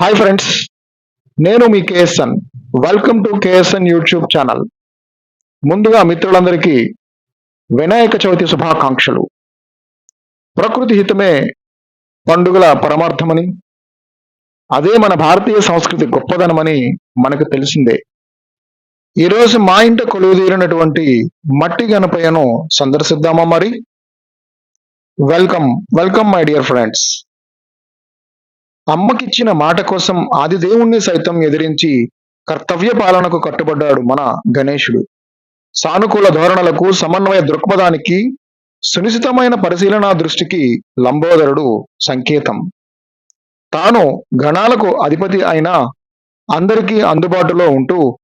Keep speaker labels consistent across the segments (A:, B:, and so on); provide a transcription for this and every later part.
A: Hi friends నేను మీ KSN welcome to KSN YouTube channel ముందుగా మిత్రులందరికీ వినాయక చవితి శుభాకాంక్షలు. ప్రకృతి హితమే పండుగల పరమార్థమని అదే మన భారతీయ సంస్కృతి గొప్పదనమని మనకు తెలిసిందే. ఈరోజు మా ఇంట కొలువుదీరినటువంటి మట్టి గణపయ్యను సందర్శిద్దామా మరి? Welcome welcome my dear friends అమ్మకిచ్చిన మాట కోసం ఆదిదేవుణ్ణి సైతం ఎదిరించి కర్తవ్య పాలనకు కట్టుబడ్డాడు మన గణేశుడు. సానుకూల ధోరణులకు సమన్వయ దృక్పథానికి సునిశ్చితమైన పరిశీలనా దృష్టికి లంబోదరుడు సంకేతం. తాను గణాలకు అధిపతి అయినా అందరికీ అందుబాటులో ఉంటూ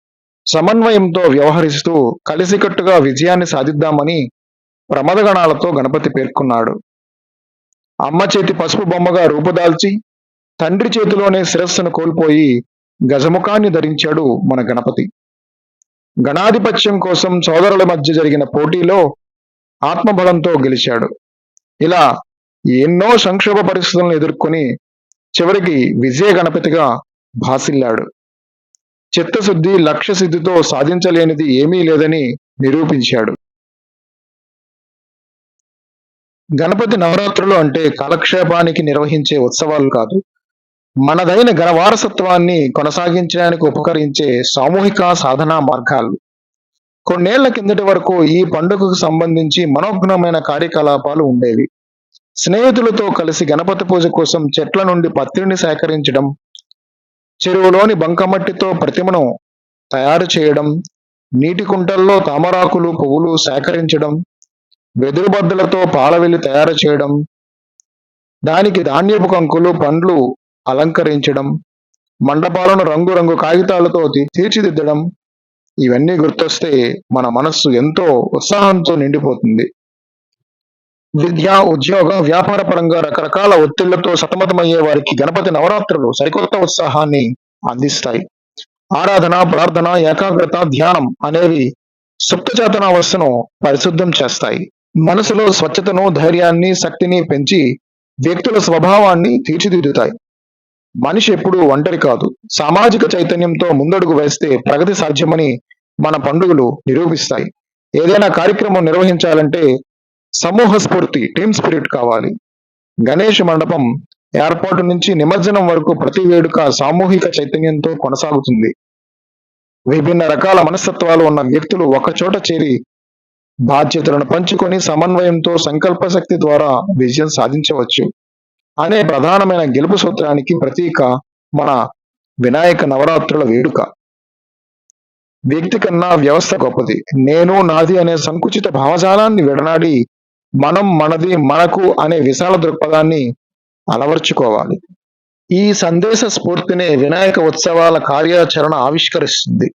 A: సమన్వయంతో వ్యవహరిస్తూ కలిసికట్టుగా విజయాన్ని సాధిద్దామని ప్రమదగణాలతో గణపతి పేర్కొన్నాడు. అమ్మ చేతి పసుపు బొమ్మగా రూపుదాల్చి తండ్రి చేతిలోనే శిరస్సును కోల్పోయి గజముఖాన్ని ధరించాడు మన గణపతి. గణాధిపత్యం కోసం సోదరుల మధ్య జరిగిన పోటీలో ఆత్మబలంతో గెలిచాడు. ఇలా ఎన్నో సంక్షోభ పరిస్థితులను ఎదుర్కొని చివరికి విజయ గణపతిగా భాసిల్లాడు. చిత్తశుద్ధి లక్ష్యసిద్ధితో సాధించలేనిది ఏమీ లేదని నిరూపించాడు. గణపతి నవరాత్రులు అంటే కాలక్షేపానికి నిర్వహించే ఉత్సవాలు కాదు. మనదైన గణ వారసత్వాన్ని కొనసాగించడానికి ఉపకరించే సామూహిక సాధనా మార్గాలు. కొన్నేళ్ళ కిందటి వరకు ఈ పండుగకు సంబంధించి మనోజ్ఞమైన కార్యకలాపాలు ఉండేవి. స్నేహితులతో కలిసి గణపతి పూజ కోసం చెట్ల నుండి పత్రిని సేకరించడం చెరువులోని బంకమట్టితో ప్రతిమను తయారు చేయడం నీటి కుంటల్లో తామరాకులు పువ్వులు సేకరించడం వెదురు బద్దలతో పాలవెల్లి తయారు చేయడం దానికి ధాన్యపు కంకులు పండ్లు అలంకరించడం మండపాలను రంగురంగు కాగితాలతో తీర్చిదిద్దడం ఇవన్నీ గుర్తొస్తే మన మనస్సు ఎంతో ఉత్సాహంతో నిండిపోతుంది. విద్య ఉద్యోగ వ్యాపార పరంగా రకరకాల ఒత్తిళ్ళతో సతమతమయ్యే వారికి గణపతి నవరాత్రులు సరికొత్త ఉత్సాహాన్ని అందిస్తాయి. ఆరాధన ప్రార్థన ఏకాగ్రత ధ్యానం అనేవి సుప్తచేతనావస్థను పరిశుద్ధం చేస్తాయి. మనసులో స్వచ్ఛతను ధైర్యాన్ని శక్తిని పెంచి వ్యక్తుల స్వభావాన్ని తీర్చిదిద్దుతాయి. మనిషి ఎప్పుడూ ఒంటరి కాదు. సామాజిక చైతన్యంతో ముందడుగు వేస్తే ప్రగతి సాధ్యమని మన పండుగలు నిరూపిస్తాయి. ఏదైనా కార్యక్రమం నిర్వహించాలంటే సమూహ స్ఫూర్తి టీమ్ స్పిరిట్ కావాలి. గణేష్ మండపం ఏర్పాటు నుంచి నిమజ్జనం వరకు ప్రతి వేడుక సామూహిక చైతన్యంతో కొనసాగుతుంది. విభిన్న రకాల మనస్తత్వాలు ఉన్న వ్యక్తులు ఒకచోట చేరి బాధ్యతలను పంచుకొని సమన్వయంతో సంకల్ప శక్తి ద్వారా విజయం సాధించవచ్చు. అనే ప్రధానమైన గెలుపు సూత్రానికి ప్రతీక మన వినాయక నవరాత్రుల వేడుక. వ్యక్తి కన్నా వ్యవస్థ గొప్పది. నేను నాది అనే సంకుచిత భావజాలాన్ని విడనాడి మనం మనది మనకు అనే విశాల దృక్పథాన్ని అలవర్చుకోవాలి. ఈ సందేశ స్ఫూర్తినే వినాయక ఉత్సవాల కార్యాచరణ ఆవిష్కరిస్తుంది.